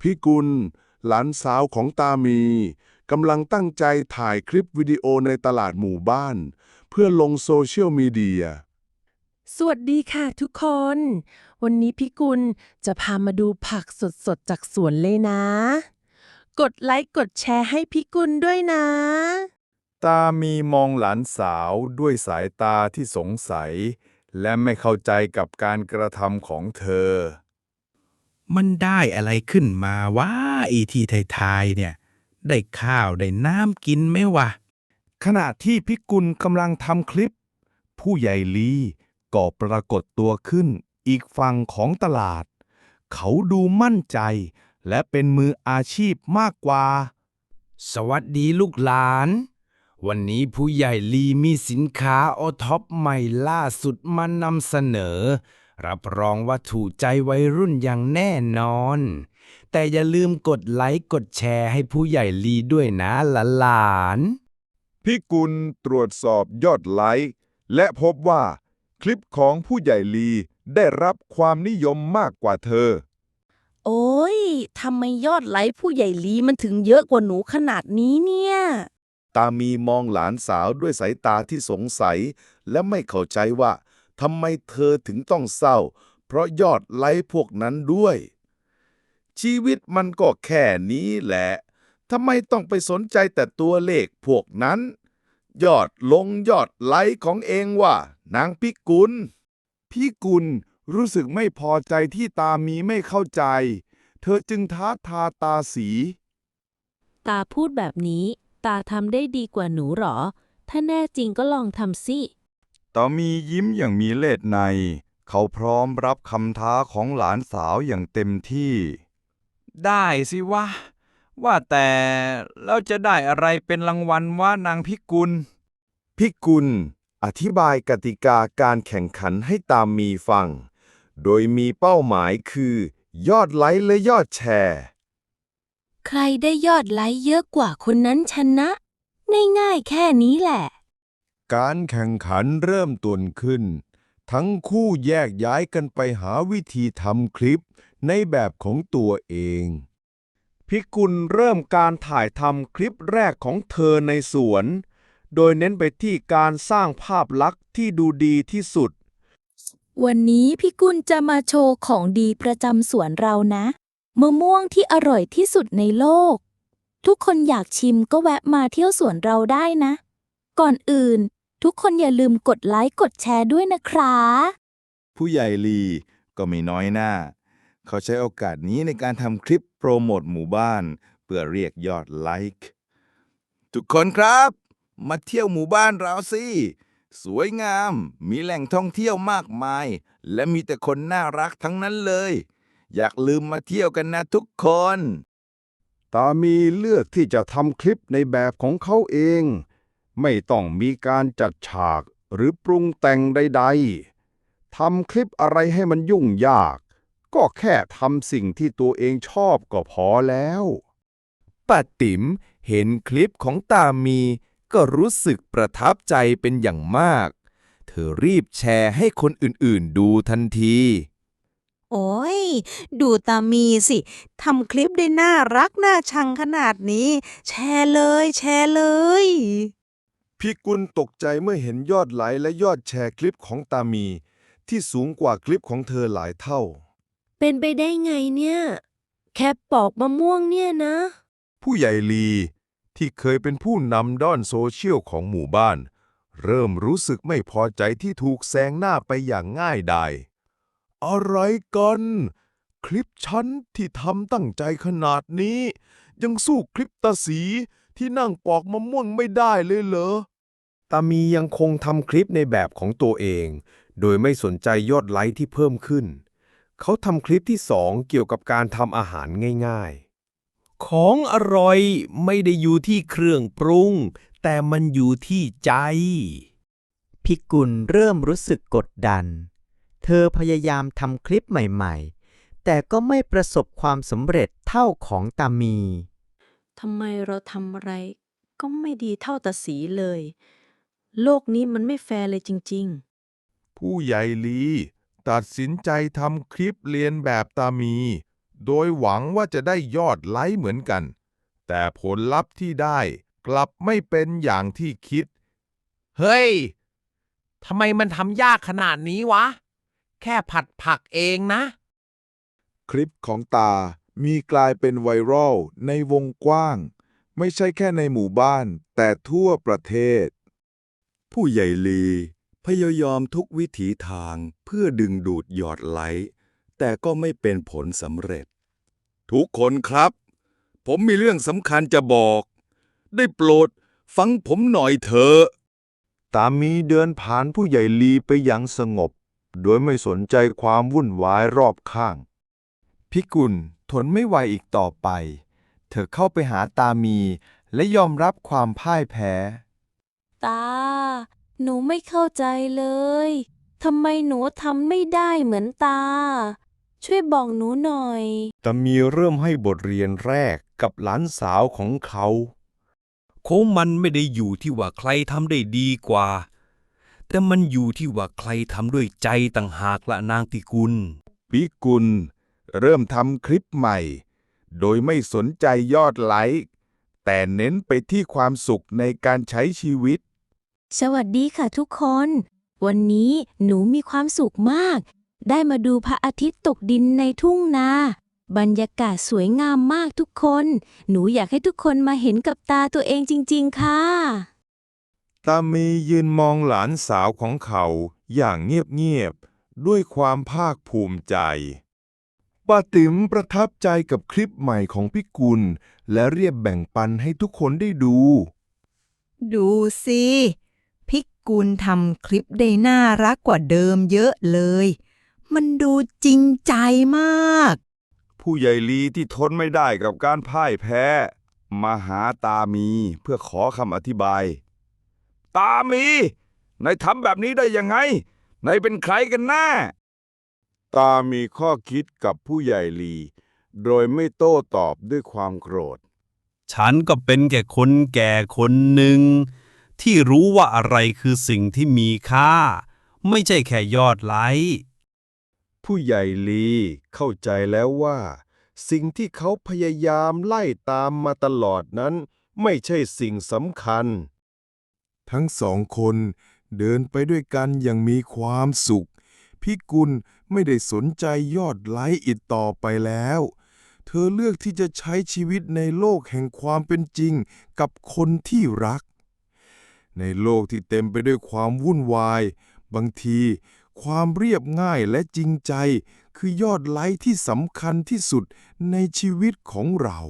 พี่กุล หลานสาวของตามีกำลังตั้งใจถ่ายคลิปวิดีโอในตลาดหมู่บ้าน เพื่อลงโซเชียลมีเดีย สวัสดีค่ะทุกคน วันนี้พี่กุลจะพามาดูผักสดๆ จากสวนเลยนะ กดไลค์กดแชร์ให้พี่กุลด้วยนะ ตามีมองหลานสาวด้วยสายตาที่สงสัย และไม่เข้าใจกับการกระทำของเธอ มันได้อะไรขึ้นมาว่าอีทีไทายๆเนี่ย ได้ข้าวได้น้ำกินไหมวะ ขณะที่พิกุลกำลังทำคลิป ผู้ใหญ่ลีก็ปรากฏตัวขึ้นอีกฝั่งของตลาด เขาดูมั่นใจ และเป็นมืออาชีพมากกว่า สวัสดีลูกหลาน วันนี้ผู้ใหญ่ลีมีสินค้าโอท็อปใหม่ล่าสุดมานำเสนอ รับรองว่าถูกใจวัยรุ่นอย่างแน่นอน แต่อย่าลืมกดไลค์กดแชร์ให้ผู้ใหญ่ลีด้วยนะหลานๆพิกุลตรวจสอบยอดไลค์และพบว่า คลิปของผู้ใหญ่ลีได้รับความนิยมมากกว่าเธอ โอ้ยทำไมยอดไลค์ผู้ใหญ่ลีมันถึงเยอะกว่าหนูขนาดนี้เนี่ย ตามีมองหลานสาวด้วยสายตาที่สงสัย และไม่เข้าใจว่า ทำไมเธอถึงต้องเศร้า เพราะยอดไลค์พวกนั้นด้วย ชีวิตมันก็แค่นี้แหละทำไมต้องไปสนใจแต่ตัวเลขพวกนั้น ยอดลงยอดไลค์ของเองว่า นางพิกุล พี่กุลรู้สึกไม่พอใจที่ตามีไม่เข้าใจ เธอจึงท้าทาตาสี ตาพูดแบบนี้ ตาทำได้ดีกว่าหนูหรอ ถ้าแน่จริงก็ลองทำสิ ตามียิ้มอย่างมีเล่ห์ใน เขาพร้อมรับคำท้าของหลานสาวอย่างเต็มที่ ได้สิวะ ว่าแต่เราจะได้อะไรเป็นรางวัลว่านางพิกุล พิกุล อธิบายกติกาการแข่งขันให้ตามมีฟัง โดยมีเป้าหมายคือ ยอดไลค์และยอดแชร์ ใครได้ยอดไลค์เยอะกว่าคนนั้นชนะ ง่ายๆแค่นี้แหละ การแข่งขันเริ่มต้นขึ้น ทั้งคู่แยกย้ายกันไปหาวิธีทำคลิปในแบบของตัวเอง พิกุลเริ่มการถ่ายทำคลิปแรกของเธอในสวน โดยเน้นไปที่การสร้างภาพลักษณ์ที่ดูดีที่สุด วันนี้พี่กุลจะมาโชว์ของดีประจำสวนเรานะ มะม่วงที่อร่อยที่สุดในโลก ทุกคนอยากชิมก็แวะมาเที่ยวสวนเราได้นะ ก่อนอื่น ทุกคนอย่าลืมกดไลค์กดแชร์ด้วยนะครับ ผู้ใหญ่ลีก็ไม่น้อยหน้า เขาใช้โอกาสนี้ในการทำคลิปโปรโมทหมู่บ้าน เพื่อเรียกยอดไลค์ ทุกคนครับ มาเที่ยวหมู่บ้านเราสิ สวยงาม มีแหล่งท่องเที่ยวมากมาย และมีแต่คนน่ารักทั้งนั้นเลย อยากลืมมาเที่ยวกันนะทุกคน ตามีเลือกที่จะทำคลิปในแบบของเขาเอง ไม่ต้องมีการจัดฉากหรือปรุงแต่งใด ๆทำคลิปอะไรให้มันยุ่งยาก ก็แค่ทำสิ่งที่ตัวเองชอบก็พอแล้วป้าติ๋มเห็นคลิปของตามี ก็รู้สึกประทับใจเป็นอย่างมาก เธอรีบแชร์ให้คนอื่นๆดูทันที โอ้ย ดูตามีสิทำคลิปได้น่ารักน่าชังขนาดนี้ แชร์เลย แชร์เลย พี่กุลตกใจเมื่อเห็นยอดไลค์และยอดแชร์คลิปของตามี ที่สูงกว่าคลิปของเธอหลายเท่า เป็นไปได้ไงเนี่ย แค่ปอกมะม่วงเนี่ยนะ ผู้ใหญ่ลีที่เคยเป็นผู้นำด้านโซเชียลของหมู่บ้าน เริ่มรู้สึกไม่พอใจที่ถูกแซงหน้าไปอย่างง่ายดายอะไรกัน คลิปฉันที่ทำตั้งใจขนาดนี้ ยังสู้คลิปตาสี ที่นั่งปอกมะม่วงไม่ได้เลยเหรอ ตามียังคงทำคลิปในแบบของตัวเอง โดยไม่สนใจยอดไลค์ที่เพิ่มขึ้น เขาทำคลิปที่สองเกี่ยวกับการทำอาหารง่ายๆ ของอร่อยไม่ได้อยู่ที่เครื่องปรุง แต่มันอยู่ที่ใจ พิกุลเริ่มรู้สึกกดดัน เธอพยายามทำคลิปใหม่ๆ แต่ก็ไม่ประสบความสำเร็จเท่าของตามี ทำไมเราทำอะไร ก็ไม่ดีเท่าตาสีเลย โลกนี้มันไม่แฟร์เลยจริงๆผู้ใหญ่ลี ตัดสินใจทำคลิปเรียนแบบตามี โดยหวังว่าจะได้ยอดไลค์เหมือนกัน แต่ผลลัพธ์ที่ได้กลับไม่เป็นอย่างที่คิด เฮ้ย ทำไมมันทำยากขนาดนี้วะ แค่ผัดผักเองนะ คลิปของตา มีกลายเป็นไวรัลในวงกว้าง ไม่ใช่แค่ในหมู่บ้าน แต่ทั่วประเทศ ผู้ใหญ่ลีพยายามทุกวิถีทางเพื่อดึงดูดยอดไลค์แต่ก็ไม่เป็นผลสำเร็จ ทุกคนครับ ผมมีเรื่องสำคัญจะบอก ได้โปรดฟังผมหน่อยเถอะตามีเดินผ่านผู้ใหญ่ลีไปอย่างสงบ โดยไม่สนใจความวุ่นวายรอบข้าง พิกุล ทนไม่ไหวอีกต่อไป เธอเข้าไปหาตามี และยอมรับความพ่ายแพ้ ตา หนูไม่เข้าใจเลย ทำไมหนูทำไม่ได้เหมือนตา ช่วยบอกหนูหน่อย ตามีเริ่มให้บทเรียนแรกกับหลานสาวของเขาโค้งมันไม่ได้อยู่ที่ว่าใครทำได้ดีกว่า แต่มันอยู่ที่ว่าใครทำด้วยใจต่างหากละนางติกุล ปิกุล เริ่มทำคลิปใหม่ โดยไม่สนใจยอดไลค์แต่เน้นไปที่ความสุขในการใช้ชีวิต สวัสดีค่ะทุกคน วันนี้หนูมีความสุขมาก ได้มาดูพระอาทิตย์ตกดินในทุ่งนา บรรยากาศสวยงามมากทุกคน หนูอยากให้ทุกคนมาเห็นกับตาตัวเองจริง ๆ ค่ะ ตามียืนมองหลานสาวของเขาอย่างเงียบ ๆ ด้วยความภาคภูมิใจ ป้าติ๋มประทับใจกับคลิปใหม่ของพี่กุล และเรียบแบ่งปันให้ทุกคนได้ดู ดูสิพิกกุลทำคลิปได้น่ารักกว่าเดิมเยอะเลย มันดูจริงใจมาก ผู้ใหญ่ลีที่ทนไม่ได้กับการพ่ายแพ้ มาหาตามีเพื่อขอคำอธิบาย ตามีนายทำแบบนี้ได้ยังไงนายเป็นใครกันแน่ ตามีข้อคิดกับผู้ใหญ่ลี โดยไม่โต้ตอบด้วยความโกรธ ฉันก็เป็นแค่คนแก่คนหนึ่ง ที่รู้ว่าอะไรคือสิ่งที่มีค่า ไม่ใช่แค่ยอดไลค์ผู้ใหญ่ลีเข้าใจแล้วว่า สิ่งที่เขาพยายามไล่ตามมาตลอดนั้น ไม่ใช่สิ่งสำคัญ ทั้งสองคนเดินไปด้วยกันอย่างมีความสุขพี่กุล ไม่ได้สนใจยอดไลค์อีกต่อไปแล้ว เธอเลือกที่จะใช้ชีวิตในโลกแห่งความเป็นจริงกับคนที่รัก ในโลกที่เต็มไปด้วยความวุ่นวาย บางที ความเรียบง่ายและจริงใจ คือยอดไลค์ที่สำคัญที่สุดในชีวิตของเรา